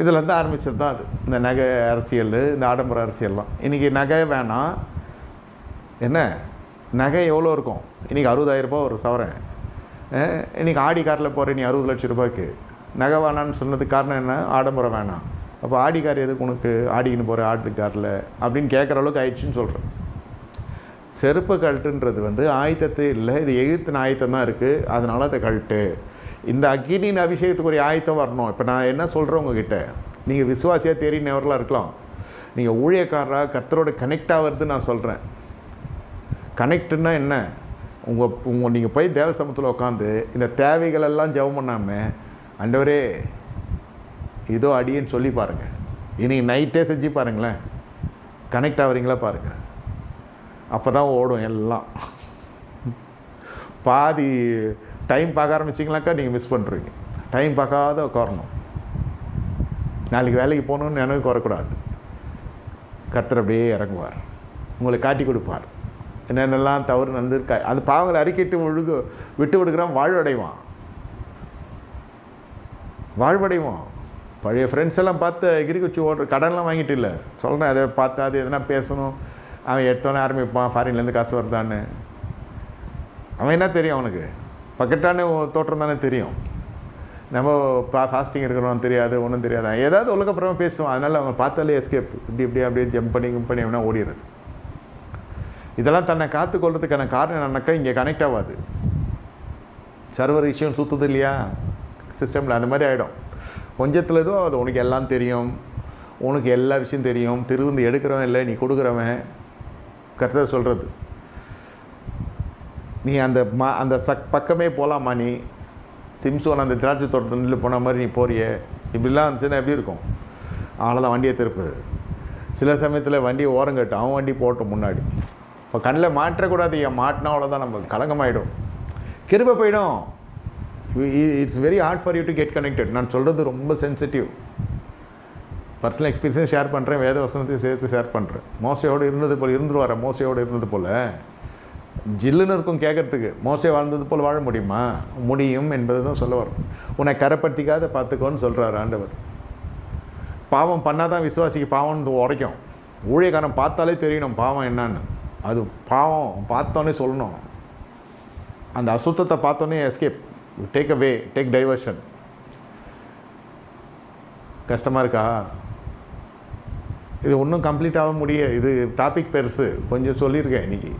இதிலேருந்து ஆரம்பிச்சது தான் அது. இந்த நகை அரசியல் இந்த ஆடம்பர அரசியல்லாம். இன்றைக்கி நகை வேணாம். என்ன? நகை எவ்வளோ இருக்கும்? இன்றைக்கி அறுபதாயிரரூபா ஒரு சவரன். இன்றைக்கி இன்னைக்கு ஆடி காரில் போகிற நீ அறுபது லட்ச ரூபாய்க்கு. நகை வேணான்னு சொன்னதுக்கு காரணம் என்ன? ஆடம்பரம் வேணாம். அப்போ ஆடி கார் எதுக்கு உனக்கு ஆடிக்கின்னு போகிற ஆட்டு காரில்? அப்படின்னு கேட்குற அளவுக்கு ஆயிடுச்சுன்னு சொல்கிறேன் செருப்பு கழட்டுன்றது வந்து ஆயத்தத்தை இல்லை. இது எகித்தின ஆயத்தம் தான் இருக்குது அதனால் அதை கழட்டு. இந்த அக்னியின் அபிஷேகத்துக்கு ஒரு ஆயத்தம் வரணும். இப்போ நான் என்ன சொல்கிறேன் உங்ககிட்ட? நீங்கள் விசுவாசியாக தெரியினவர்களாக இருக்கலாம். நீங்கள் ஊழியக்காரராக கர்த்தரோட கனெக்ட் ஆகிறது நான் சொல்கிறேன் கனெக்டுன்னா என்ன? உங்கள் உங்கள் நீங்கள் போய் தேவசமத்தில் உட்காந்து இந்த தேவைகளெல்லாம் ஜெபம் பண்ணாமல் அண்டவரே இதோ அடின்னு சொல்லி பாருங்கள் இன்னைக்கு நைட்டே செஞ்சு பாருங்களேன். கனெக்ட் ஆகுறீங்களா பாருங்கள் அப்போ தான் ஓடும் எல்லாம். பாதி டைம் பார்க்க ஆரம்பிச்சிங்களாக்கா நீங்கள் மிஸ் பண்ணுறீங்க டைம் பார்க்காத உட்காரணும். நாளைக்கு வேலைக்கு போகணுன்னு எனக்கு வரக்கூடாது கர்த்தர் அப்படியே இறங்குவார். உங்களை காட்டி கொடுப்பார். என்னென்னலாம் தவறு நடந்திருக்கா அந்த பாவங்களை அறிக்கிட்டு ஒழுகு விட்டு விடுக்கிறான் வாழ்வடைவான். வாழ்வடைவான். பழைய ஃப்ரெண்ட்ஸ் எல்லாம் பார்த்து எகிரி குச்சி ஓடுற கடன்லாம் வாங்கிட்டு இல்லை. சொல்கிறேன் அதை பார்த்து அது எதனா பேசணும். அவன் எடுத்தோன்னே ஆரம்பிப்பான் ஃபாரின்லேருந்து காசு வருதான்னு. அவன் என்ன தெரியும் அவனுக்கு? பக்கெட்டான தோற்றம் தானே தெரியும். நம்ம பா ஃபாஸ்டிங் இருக்கிறோம் தெரியாது ஒன்றும் தெரியாது. ஏதாவது ஒழுக்கப்புறமா பேசுவான் அதனால் அவங்க பார்த்தாலே எஸ்கேப் இப்படி இப்படி அப்படியே ஜம்ப் பண்ணி கிம்ப் பண்ணி ஓடிடுறது. இதெல்லாம் தன்னை காத்துக்கொள்றதுக்கான காரணம் என்னன்னாக்கா இங்கே கனெக்ட் ஆகாது. சர்வர் இஷ்யூன்னு சுற்றுது இல்லையா? சிஸ்டமில் அந்த மாதிரி ஆகிடும் கொஞ்சத்தில் ஏதோ அது உனக்கு எல்லாம் தெரியும். உனக்கு எல்லா விஷயம் தெரியும். திருந்து எடுக்கிறவன் இல்லை நீ கொடுக்குறவன். கருத்தர் சொல்கிறது நீ அந்த மா அந்த சக் பக்கமே போகலாமா நீ? சிம்சோன் அந்த திராட்சை தோட்டத்தில் போன மாதிரி நீ போறியே. இப்படிலாம் இருந்துச்சுன்னா எப்படி இருக்கும்? அவ்வளோதான் வண்டியை திருப்பு. சில சமயத்தில் வண்டியை ஓரங்கட்டு அவன் வண்டி போட்டோம் முன்னாடி. இப்போ கண்ணில் மாற்றக்கூடாது என் மாட்டினா அவ்வளோதான் நம்ம கலங்கமாயிடும். கிருப போயிடும். It's very hard for you to get connected நான் சொல்கிறது ரொம்ப சென்சிட்டிவ் பர்சனல் எக்ஸ்பீரியன்ஸும் ஷேர் பண்ணுறேன் வேத வசனத்தையும் சேர்த்து ஷேர் பண்ணுறேன் மோசையோடு இருந்தது போல் இருந்துருவார? மோசையோடு இருந்தது போல். ஜில்லுன்னு இருக்கும் கேட்கறதுக்கு. மோசை வாழ்ந்தது போல் வாழ முடியுமா? முடியும் என்பது தான் சொல்ல வரும். உன்னை கரைப்படுத்திக்காத பார்த்துக்கோன்னு சொல்கிறார் ஆண்டவர். பாவம் பண்ணால் தான் விசுவாசிக்கு பாவம்னு உரைக்கும். ஊழியக்காரன் பார்த்தாலே தெரியணும் பாவம் என்னன்னு. அது பாவம் பார்த்தோன்னே சொல்லணும். அந்த அசுத்தத்தை பார்த்தோன்னே escape take a way take diversion கஷ்டமாக இருக்கா? இது ஒன்றும் கம்ப்ளீட் ஆக முடிய இது டாபிக் பெருசு. கொஞ்சம் சொல்லியிருக்கேன் இன்றைக்கி